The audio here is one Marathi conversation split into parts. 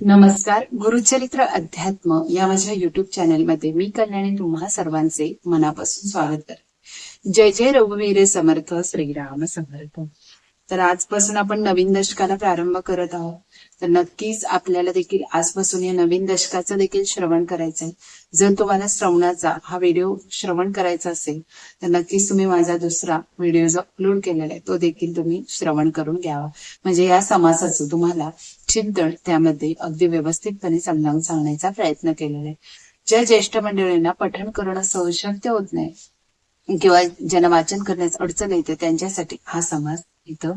नमस्कार गुरुचरित्र अध्यात्म या माझ्या युट्यूब चॅनलमध्ये मी कल्याणी तुम्हा सर्वांचे मनापासून स्वागत करते. जय जय रघुवीर समर्थ श्रीराम समर्थ. तर आजपासून आपण नवीन दशकाला प्रारंभ करत आहोत. तर नक्कीच आपल्याला देखील आजपासून या नवीन दशकाचं देखील श्रवण करायचं आहे जर तुम्हाला श्रवणाचा हा व्हिडिओ श्रवण करायचा असेल तर नक्कीच तुम्ही माझा दुसरा व्हिडिओ जो अपलोड केलेला आहे तो देखील तुम्ही श्रवण करून घ्यावा. म्हणजे या समासाचं तुम्हाला चिंतन त्यामध्ये अगदी व्यवस्थितपणे समजावून सांगण्याचा प्रयत्न केलेला आहे. ज्या ज्येष्ठ मंडळींना पठण करणं सहज शक्य होत नाही किंवा ज्यांना वाचन करण्यास अडचण येते त्यांच्यासाठी हा समाज इथं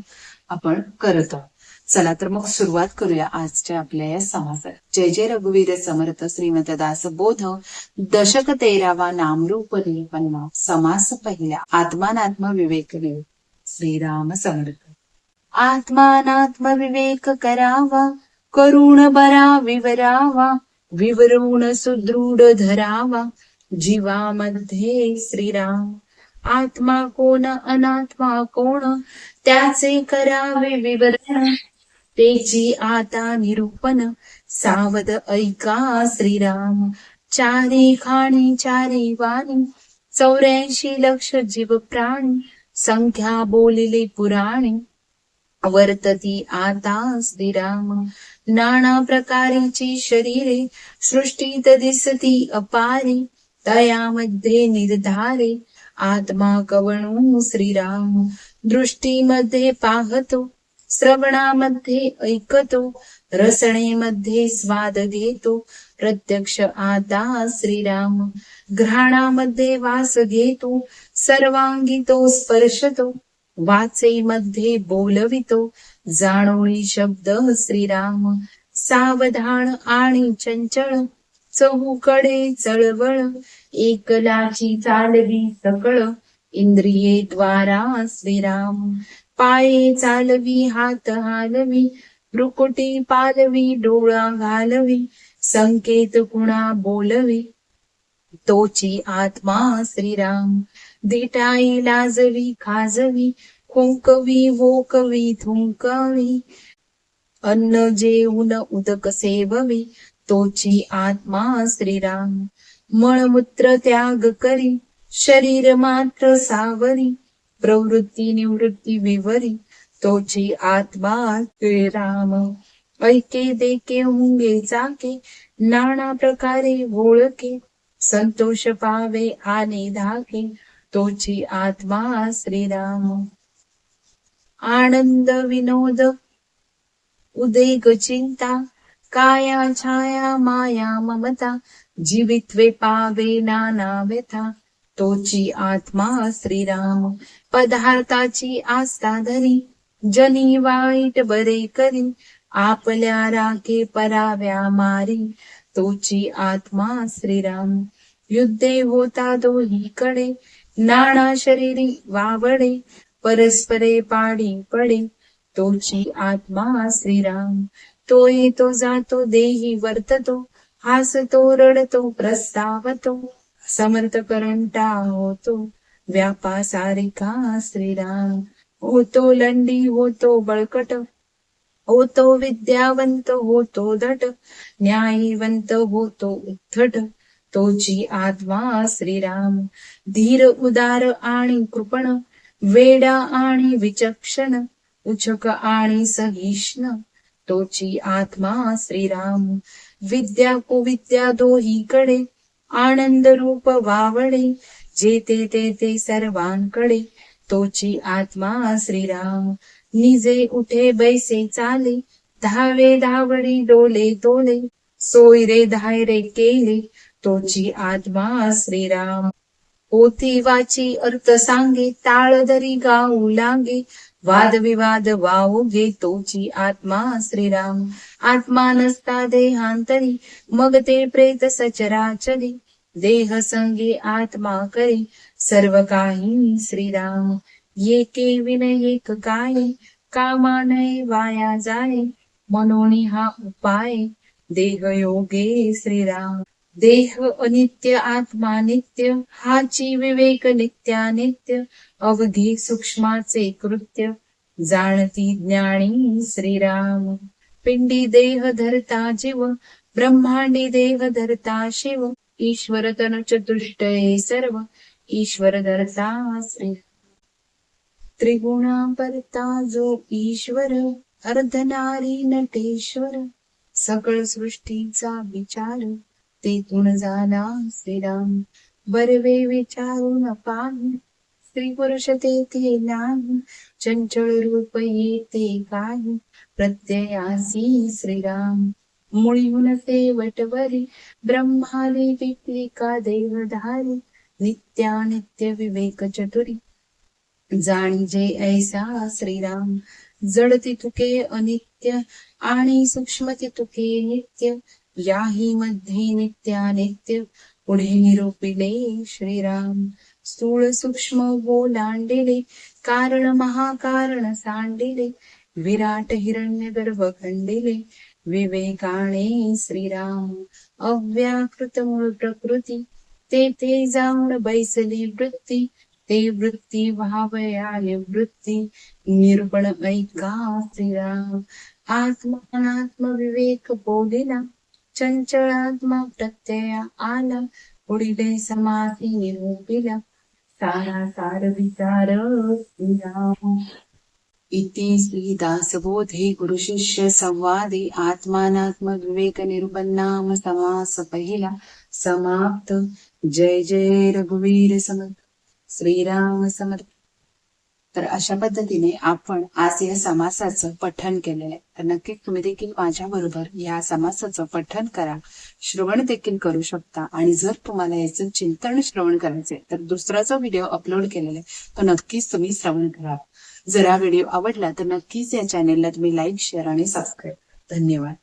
आपण करत. आहोत चला तर मग सुरुवात करूया आजच्या आपल्या या समाजात. जय जय रघुवीर समर्थ श्रीमंत दास बोध. दशक तेरावा नामरूप निपन्न समास पहिल्या आत्मानात्म विवेक श्रीराम समर्थ. आत्मानात्म विवेक करावा. करुण बरा विवरावा. विवरुण सुदृढ धरावा. जीवामध्ये श्रीराम. आत्मा कोण अनात्मा कोण त्याचे करावे विवरण. तेची आता निरूपण सावध ऐका श्रीराम. चारी खाणी चारी वाणी चौऱ्याऐंशी लक्ष जीव प्राणी संख्या बोलिले पुराणी. वर्तती आता श्रीराम. नाना प्रकारीची शरीरे सृष्टीत दिसती अपारी. तयामध्ये निर्धारे आत्मा कवणू श्रीराम। दृष्टीमध्ये पाहतो श्रवणामध्ये ऐकतो रसणेमध्ये स्वाद घेतो प्रत्यक्ष आता श्रीराम। घ्राणामध्ये वास घेतो सर्वांगी तो स्पर्शतो वाचेमध्ये बोलवितो जाणोळी शब्द श्रीराम। सावधान आणि चंचळ चहूकडे चळवळ एकलाची चालवी सकळ इंद्रिये द्वारा श्रीराम पाये चालवी हात हालवी भ्रुकुटी पालवी डोळा घालवी संकेत कुणा बोलवी. तोची आत्मा श्रीराम दिटाई लाजवी खाजवी खुंकवी वोकवी थुंकवी. अन्न जेवून उदक सेववी तोची आत्मा श्रीराम. मळमूत्र त्याग करी शरीर मात्र सावरी प्रवृत्ती निवृत्ती विवरी तोची आत्मा श्रीराम. ऐके देके हुंगे जाके नाना प्रकारे ओळखे संतोष पावे आने धाके तोची आत्मा श्रीराम. आनंद विनोद उदेग चिंता काया छाया माया ममता जीवित्वे पावे नाना व्यथा तोची आत्मा श्रीराम पदार्थाची आस्था धरी जनी वाईट बरे करी आपल्या राखे पराव्या मारी तोची आत्मा श्रीराम युद्धे होता दोहीकडे नाणा शरीरी वावडे परस्परे पाडी पडे तोची आत्मा श्रीराम तो येतो जातो देही वर्ततो हासतो रडतो प्रस्तावतो समर्थ करंटा होतो व्यापासारिका श्रीराम होतो लंडी होतो बळकट होतो विद्यावंत होतो दट न्यायवंत होतो उद्धट तोची आत्मा श्रीराम धीर उदार आणि कृपण वेडा आणि विचक्षण उचक आणि सहिष्ण तोची आत्मा श्रीराम. विद्या कुविद्या दोहीकडे आनंद रूप वावडे जेते ते ते सर्वांकडे तोची आत्मा श्रीराम. निजे उठे बैसे चाले धावे धावडी डोले तोले सोयरे धायरे केले तोची आत्मा श्रीराम. पोथी वाची अर्थ सांगे ताळदरी गाऊ लागे वादविवाद वाहू तोची आत्मा श्रीराम. आत्मा नसता देहांतरी मग ते प्रेत सचराचरी. देह संगे आत्मा करी सर्व काही श्रीराम. येके विनय एक काय कामा नये वाया जाय मनोनी हा उपाय. देह योगे श्रीराम. देह अनित्य आत्मा नित्य हाची विवेक नित्यानित्य अवघी सूक्ष्माचे कृत्य जाणती ज्ञानी श्रीराम पिंडी देह धरता जीव ब्रह्मांडी देह धरता शिव ईश्वर तन चतुष्टये सर्व ईश्वर धरता श्री त्रिगुणापरता जो ईश्वर अर्धनारी नटेश्वर सकळ सृष्टीचा विचार ते गुण झाला श्रीराम. बरवे विचारून पाहू स्त्री पुरुष तेथे नाही चंचल रूप येते काही प्रत्ययासी श्रीराम. मुळीहून सेवटवरी ब्रह्माली विक्लिका देवधारी. नित्यानित्य विवेक चतुरी. जाणी जे ऐसा श्रीराम. जड तुके अनित्य आणि सूक्ष्म तितुके नित्य. याही मध्ये नित्यानित्य पुढे निरूपिले श्रीराम. स्थूळ सूक्ष्म बोलांडिले कारण महाकारण सांडिले विराट हिरण्य गर्भ खंडिले विवेकाने श्रीराम. अव्याकृत मूळ प्रकृती ते ते जाऊन बैसली वृत्ती ते वृत्ती व्हावयाय वृत्ती निर्बळ ऐका श्रीराम. आत्मनात्म विवेक बोलिला चंचळात्मा प्रत्यय आला। उडिले समाधी निरूपिल। सारा सार विचार इति श्रीदासबोधे गुरुशिष्य संवादे आत्मानात्म विवेक निरूपन्नाम समास पहिला। समाप्त। जय जय रघुवीर समर्थ श्रीराम समर्थ तर अशा पद्धतीने आपण आज या समासाचं पठन केलंय. तर नक्कीच तुम्ही देखील माझ्या बरोबर या समासाचं पठन करा. श्रवण देखील करू शकता. आणि जर तुम्हाला याचं चिंतन श्रवण करायचंय तर दुसरा जो व्हिडिओ अपलोड केलेला आहे तो नक्कीच तुम्ही श्रवण करा. जर हा व्हिडिओ आवडला तर नक्कीच या चॅनेलला तुम्ही लाईक शेअर आणि सबस्क्राईब धन्यवाद.